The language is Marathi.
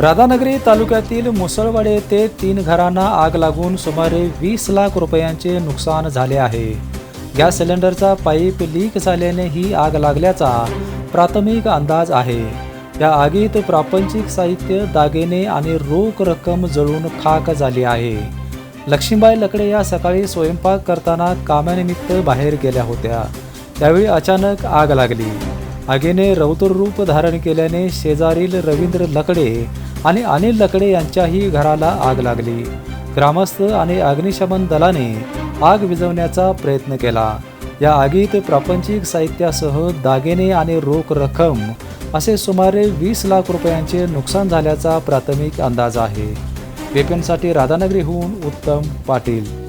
राधानगरी तालुक्यातील मुसळवाडे येथे तीन घरांना आग लागून सुमारे वीस लाख रुपयांचे नुकसान झाले आहे. गॅस सिलेंडरचा पाईप लीक झाल्याने ही आग लागल्याचा प्राथमिक अंदाज आहे. या आगीत प्रापंचिक साहित्य दागिने आणि रोख रक्कम जळून खाक झाली आहे. लक्ष्मीबाई लकडे या सकाळी स्वयंपाक करताना कामानिमित्त बाहेर गेल्या होत्या. त्यावेळी अचानक आग लागली. आगीने रौद्र रूप धारण केल्याने शेजारील रवींद्र लकडे आणि अनिल लकडे यांच्याही घराला आग लागली. ग्रामस्थ आणि अग्निशमन दलाने आग विझवण्याचा प्रयत्न केला. या आगीत प्रापंचिक साहित्यासह दागिने आणि रोख रक्कम असे सुमारे वीस लाख रुपयांचे नुकसान झाल्याचा प्राथमिक अंदाज आहे. वेपनसाठी राधानगरीहून उत्तम पाटील.